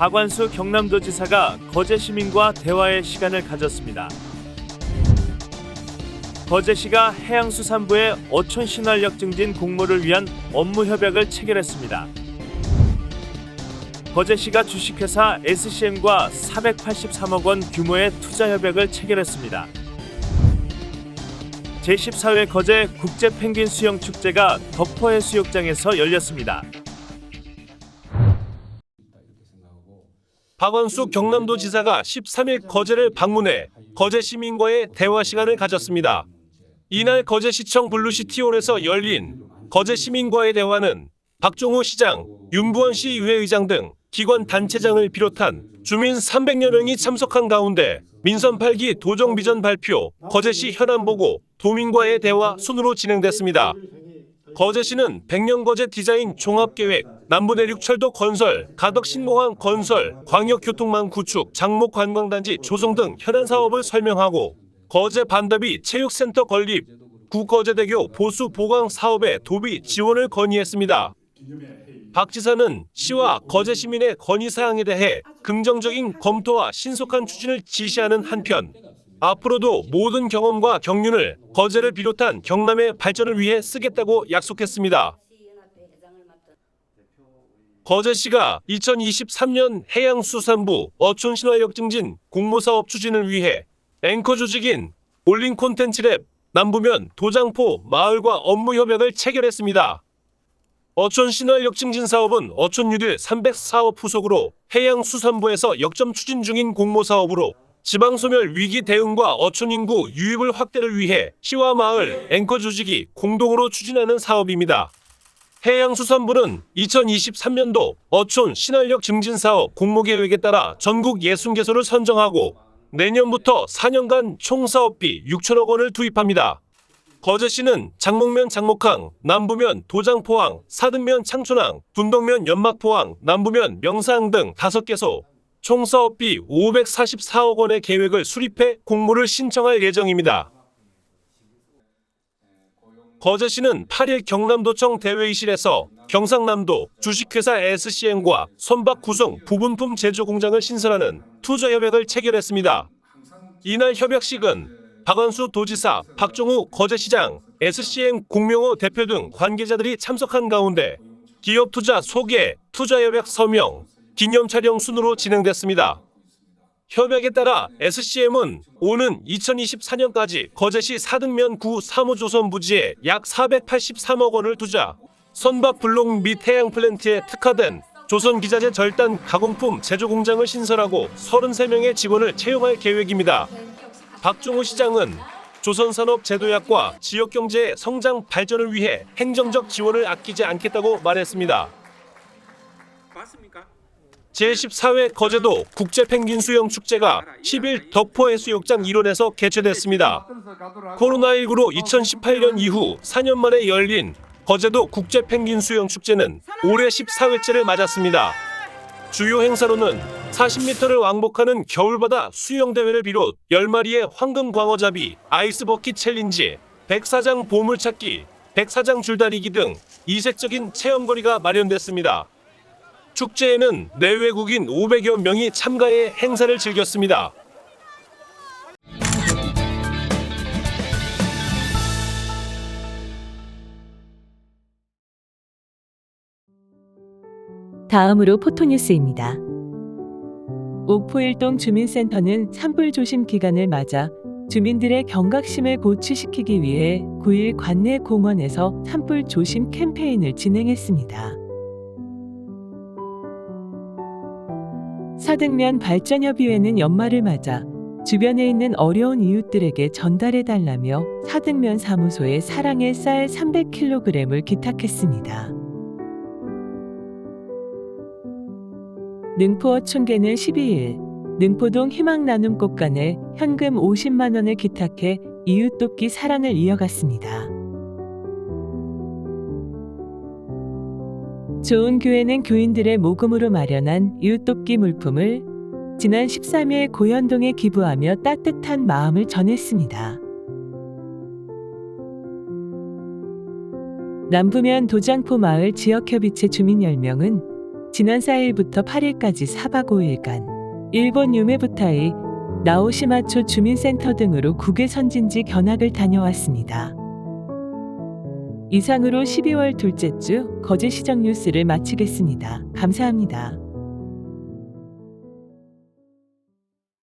박완수 경남도지사가 거제 시민과 대화의 시간을 가졌습니다. 거제시가 해양수산부의 어촌 신활력 증진 공모를 위한 업무 협약을 체결했습니다. 거제시가 주식회사 SCM과 483억 원 규모의 투자 협약을 체결했습니다. 제14회 거제 국제 펭귄 수영 축제가 덕포 해수욕장에서 열렸습니다. 박원수 경남도 지사가 13일 거제를 방문해 거제 시민과의 대화 시간을 가졌습니다. 이날 거제시청 블루시티홀에서 열린 거제 시민과의 대화는 박종호 시장, 윤부원 시의회 의장 등 기관 단체장을 비롯한 주민 300여 명이 참석한 가운데 민선 8기 도정 비전 발표, 거제시 현안 보고, 도민과의 대화 순으로 진행됐습니다. 거제시는 백년거제 디자인 종합계획, 남부내륙철도 건설, 가덕신공항 건설, 광역교통망 구축, 장목관광단지 조성 등 현안 사업을 설명하고 거제 반더비 체육센터 건립, 구거제대교 보수 보강 사업의 도비 지원을 건의했습니다. 박 지사는 시와 거제 시민의 건의 사항에 대해 긍정적인 검토와 신속한 추진을 지시하는 한편 앞으로도 모든 경험과 경륜을 거제를 비롯한 경남의 발전을 위해 쓰겠다고 약속했습니다. 거제시가 2023년 해양수산부 어촌신화역 증진 공모사업 추진을 위해 앵커 조직인 올린 콘텐츠랩 남부면 도장포 마을과 업무 협약을 체결했습니다. 어촌 신활 역 증진 사업은 어촌 유릴 304업 후속으로 해양수산부에서 역점 추진 중인 공모 사업으로 지방 소멸 위기 대응과 어촌 인구 유입을 확대를 위해 시와 마을 앵커 조직이 공동으로 추진하는 사업입니다. 해양수산부는 2023년도 어촌 신활력 증진 사업 공모 계획에 따라 전국 60개소를 선정하고 내년부터 4년간 총 사업비 6천억 원을 투입합니다. 거제시는 장목면 장목항, 남부면 도장포항, 사등면 창촌항, 둔덕면 연막포항, 남부면 명사항 등 5개소 총 사업비 544억 원의 계획을 수립해 공모를 신청할 예정입니다. 거제시는 8일 경남도청 대회의실에서 경상남도 주식회사 SCM과 선박 구성 부분품 제조 공장을 신설하는 투자 협약을 체결했습니다. 이날 협약식은 박원수 도지사, 박종우 거제시장, SCM 공명호 대표 등 관계자들이 참석한 가운데 기업 투자 소개, 투자 협약 서명, 기념 촬영 순으로 진행됐습니다. 협약에 따라 SCM은 오는 2024년까지 거제시 사등면 구 사무조선 부지에 약 483억 원을 투자, 선박 블록 및 해양 플랜트에 특화된 조선 기자재 절단 가공품 제조 공장을 신설하고 33명의 직원을 채용할 계획입니다. 박종우 시장은 조선산업 제도약과 지역 경제의 성장 발전을 위해 행정적 지원을 아끼지 않겠다고 말했습니다. 맞습니까? 제14회 거제도 국제 펭귄 수영 축제가 10일 덕포 해수욕장 일원에서 개최됐습니다. 코로나19로 2018년 이후 4년 만에 열린 거제도 국제 펭귄 수영 축제는 올해 14회째를 맞았습니다. 주요 행사로는 40m를 왕복하는 겨울바다 수영 대회를 비롯 10마리의 황금 광어잡이, 아이스 버킷 챌린지, 백사장 보물찾기, 백사장 줄다리기 등 이색적인 체험거리가 마련됐습니다. 축제에는 내외국인 500여 명이 참가해 행사를 즐겼습니다. 다음으로 포토뉴스입니다. 옥포일동 주민센터는 산불 조심 기간을 맞아 주민들의 경각심을 고취시키기 위해 9일 관내 공원에서 산불 조심 캠페인을 진행했습니다. 사등면 발전협의회는 연말을 맞아 주변에 있는 어려운 이웃들에게 전달해 달라며 사등면 사무소에 사랑의 쌀 300kg을 기탁했습니다. 능포어촌계는 12일 능포동 희망나눔 꽃간에 현금 50만 원을 기탁해 이웃 돕기 사랑을 이어갔습니다. 좋은 교회는 교인들의 모금으로 마련한 이웃 돕기 물품을 지난 13일 고현동에 기부하며 따뜻한 마음을 전했습니다. 남부면 도장포 마을 지역협의체 주민 10명은 지난 4일부터 8일까지 4박 5일간 일본 유메부타이 나오시마초 주민센터 등으로 국외 선진지 견학을 다녀왔습니다. 이상으로 12월 둘째 주 거제 시정 뉴스를 마치겠습니다. 감사합니다.